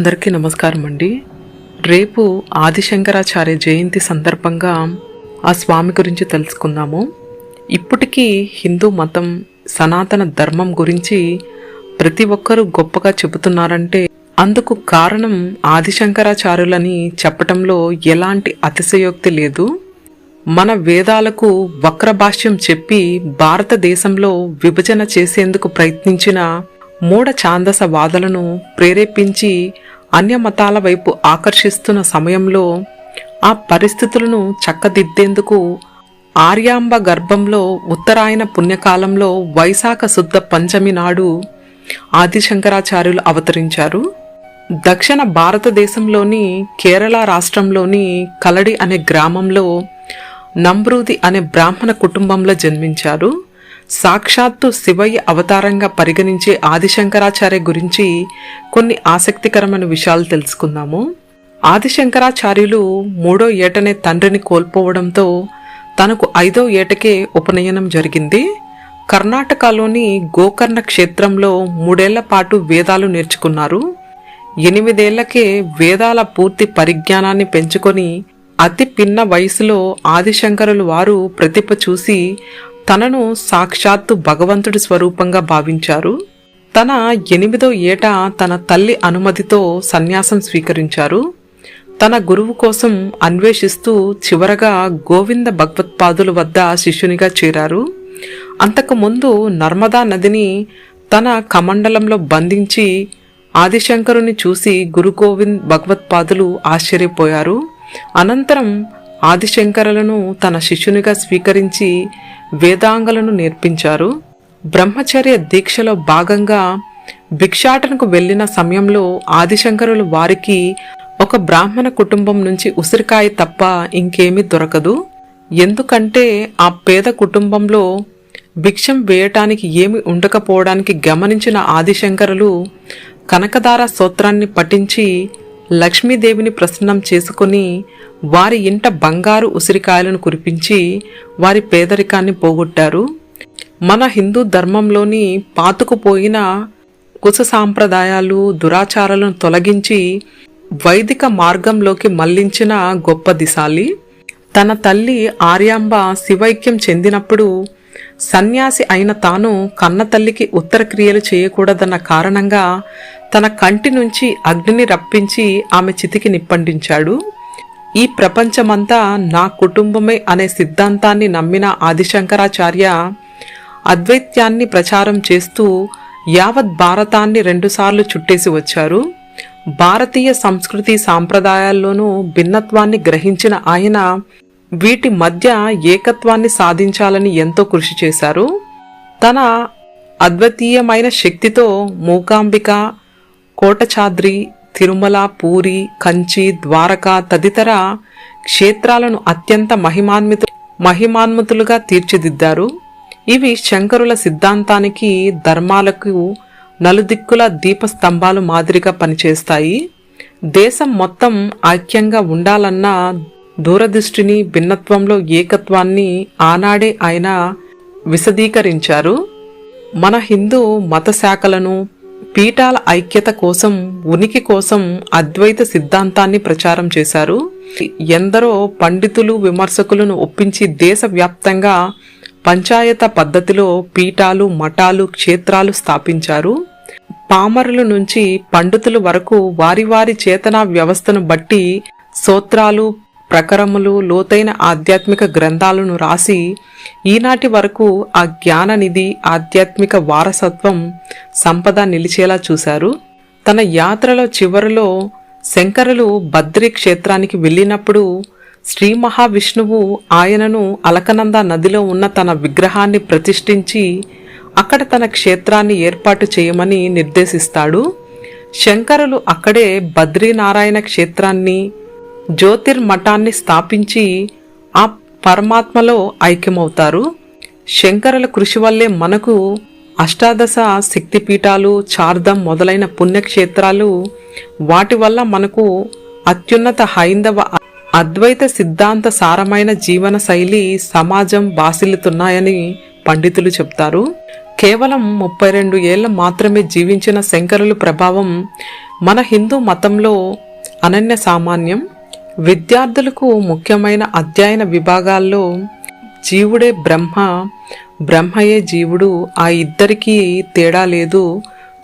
అందరికీ నమస్కారం అండి రేపు ఆదిశంకరాచార్య జయంతి సందర్భంగా ఆ స్వామి గురించి తెలుసుకుందాము. ఇప్పటికీ హిందూ మతం సనాతన ధర్మం గురించి ప్రతి ఒక్కరూ గొప్పగా చెబుతున్నారంటే అందుకు కారణం ఆదిశంకరాచార్యులని చెప్పటంలో ఎలాంటి అతిశయోక్తి లేదు. మన వేదాలకు వక్రభాష్యం చెప్పి భారతదేశంలో విభజన చేసేందుకు ప్రయత్నించిన మూఢ ఛాందస వాదలను ప్రేరేపించి అన్య మతాల వైపు ఆకర్షిస్తున్న సమయంలో ఆ పరిస్థితులను చక్కదిద్దేందుకు ఆర్యాంబ గర్భంలో ఉత్తరాయణ పుణ్యకాలంలో వైశాఖ శుద్ధ పంచమి నాడు ఆదిశంకరాచార్యులు అవతరించారు. దక్షిణ భారతదేశంలోని కేరళ రాష్ట్రంలోని కలడి అనే గ్రామంలో నంబ్రూది అనే బ్రాహ్మణ కుటుంబంలో జన్మించారు. సాక్షాత్తు శివయ్య అవతారంగా పరిగణించే ఆదిశంకరాచార్య గురించి కొన్ని ఆసక్తికరమైన విషయాలు తెలుసుకుందాము. ఆదిశంకరాచార్యులు మూడో ఏటనే తండ్రిని కోల్పోవడంతో తనకు ఐదో ఏటకే ఉపనయనం జరిగింది. కర్ణాటకలోని గోకర్ణ క్షేత్రంలో మూడేళ్ళ పాటు వేదాలు నేర్చుకున్నారు. ఎనిమిదేళ్ళకే వేదాల పూర్తి పరిజ్ఞానాన్ని పెంచుకొని అతి పిన్న వయసులో ఆదిశంకరులు వారు ప్రతిభ చూసి తనను సాక్షాత్తు భగవంతుడి స్వరూపంగా భావించారు. తన ఎనిమిదో ఏట తన తల్లి అనుమతితో సన్యాసం స్వీకరించారు. తన గురువు కోసం అన్వేషిస్తూ చివరగా గోవింద భగవత్పాదుల వద్ద శిష్యునిగా చేరారు. అంతకుముందు నర్మదా నదిని తన కమండలంలో బంధించి ఆదిశంకరుని చూసి గురు గోవింద్ భగవత్పాదులు ఆశ్చర్యపోయారు. అనంతరం ఆదిశంకరులను తన శిష్యునిగా స్వీకరించి వేదాంగలను నేర్పించారు. బ్రహ్మచర్య దీక్షలో భాగంగా భిక్షాటనకు వెళ్ళిన సమయంలో ఆదిశంకరులు వారికి ఒక బ్రాహ్మణ కుటుంబం నుంచి ఉసిరికాయ తప్ప ఇంకేమీ దొరకదు. ఎందుకంటే ఆ పేద కుటుంబంలో భిక్షం వేయటానికి ఏమి ఉండకపోవడానికి గమనించిన ఆదిశంకరులు కనకదార సూత్రాన్ని పఠించి లక్ష్మీదేవిని ప్రసన్నం చేసుకుని వారి ఇంట బంగారు ఉసిరికాయలను కురిపించి వారి పేదరికాన్ని పోగొట్టారు. మన హిందూ ధర్మంలోని పాతుకుపోయిన కుశ సాంప్రదాయాలు దురాచారాలను తొలగించి వైదిక మార్గంలోకి మళ్ళించిన గొప్ప దిశాలి. తన తల్లి ఆర్యాంబ శివైక్యం చెందినప్పుడు సన్యాసి అయిన తాను కన్నతల్లికి ఉత్తరక్రియలు చేయకూడదన్న కారణంగా తన కంటి నుంచి అగ్నిని రప్పించి ఆమె చితికి నిప్పండించాడు. ఈ ప్రపంచమంతా నా కుటుంబమే అనే సిద్ధాంతాన్ని నమ్మిన ఆదిశంకరాచార్య అద్వైత్యాన్ని ప్రచారం చేస్తూ యావత్ భారతాన్ని రెండుసార్లు చుట్టేసి వచ్చారు. భారతీయ సంస్కృతి సాంప్రదాయాల్లోనూ భిన్నత్వాన్ని గ్రహించిన ఆయన వీటి మధ్య ఏకత్వాన్ని సాధించాలని ఎంతో కృషి చేశారు. తన అద్వితీయమైన శక్తితో మూకాంబిక కోటచాద్రి తిరుమల పూరి కంచి ద్వారక తదితర క్షేత్రాలను అత్యంత మహిమాన్విత మహిమాన్వితులుగా తీర్చిదిద్దారు. ఇవి శంకరుల సిద్ధాంతానికి ధర్మాలకు నలుదిక్కుల దీపస్తంభాలు మాదిరిగా పనిచేస్తాయి. దేశం మొత్తం ఐక్యంగా ఉండాలన్న దూరదృష్టిని భిన్నత్వంలో ఏకత్వాన్ని ఆనాడే ఆయన విశదీకరించారు. మన హిందూ మత శాఖలను పీఠాల ఐక్యత కోసం ఉనికి కోసం అద్వైత సిద్ధాంతాన్ని ప్రచారం చేశారు. ఎందరో పండితులు విమర్శకులను ఒప్పించి దేశవ్యాప్తంగా పంచాయత పద్ధతిలో పీఠాలు మఠాలు క్షేత్రాలు స్థాపించారు. పామరుల నుంచి పండితుల వరకు వారి వారి చేతన వ్యవస్థను బట్టి సూత్రాలు ప్రకరములు లోతైన ఆధ్యాత్మిక గ్రంథాలను రాసి ఈనాటి వరకు ఆ జ్ఞాననిధి ఆధ్యాత్మిక వారసత్వం సంపద నిలిచేలా చూశారు. తన యాత్రలో చివరిలో శంకరులు బద్రీ క్షేత్రానికి వెళ్ళినప్పుడు శ్రీ మహావిష్ణువు ఆయనను అలకనంద నదిలో ఉన్న తన విగ్రహాన్ని ప్రతిష్ఠించి అక్కడ తన క్షేత్రాన్ని ఏర్పాటు చేయమని నిర్దేశిస్తాడు. శంకరులు అక్కడే బద్రీనారాయణ క్షేత్రాన్ని జ్యోతిర్మఠాన్ని స్థాపించి ఆ పరమాత్మలో ఐక్యమవుతారు. శంకరుల కృషి వల్లే మనకు అష్టాదశ శక్తిపీఠాలు చార్ధం మొదలైన పుణ్యక్షేత్రాలు వాటి వల్ల మనకు అత్యున్నత హైందవ అద్వైత సిద్ధాంత సారమైన జీవన శైలి సమాజం బాసిల్లుతున్నాయని పండితులు చెప్తారు. కేవలం ముప్పై రెండు ఏళ్ళ మాత్రమే జీవించిన శంకరుల ప్రభావం మన హిందూ మతంలో అనన్య సామాన్యం. విద్యార్థులకు ముఖ్యమైన అధ్యయన విభాగాల్లో జీవుడే బ్రహ్మ బ్రహ్మయే జీవుడు ఆ ఇద్దరికీ తేడా లేదు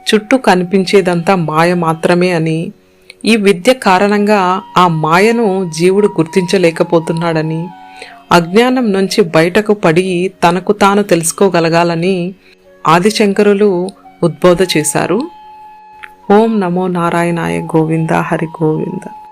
చుట్టూ కనిపించేదంతా మాయ మాత్రమే అని. ఈ విద్య కారణంగా ఆ మాయను జీవుడు గుర్తించలేకపోతున్నాడని అజ్ఞానం నుంచి బయటకు పడి తనకు తాను తెలుసుకోగలగాలని ఆదిశంకరులు ఉద్బోధ చేశారు. ఓం నమో నారాయణాయ గోవింద హరి గోవింద.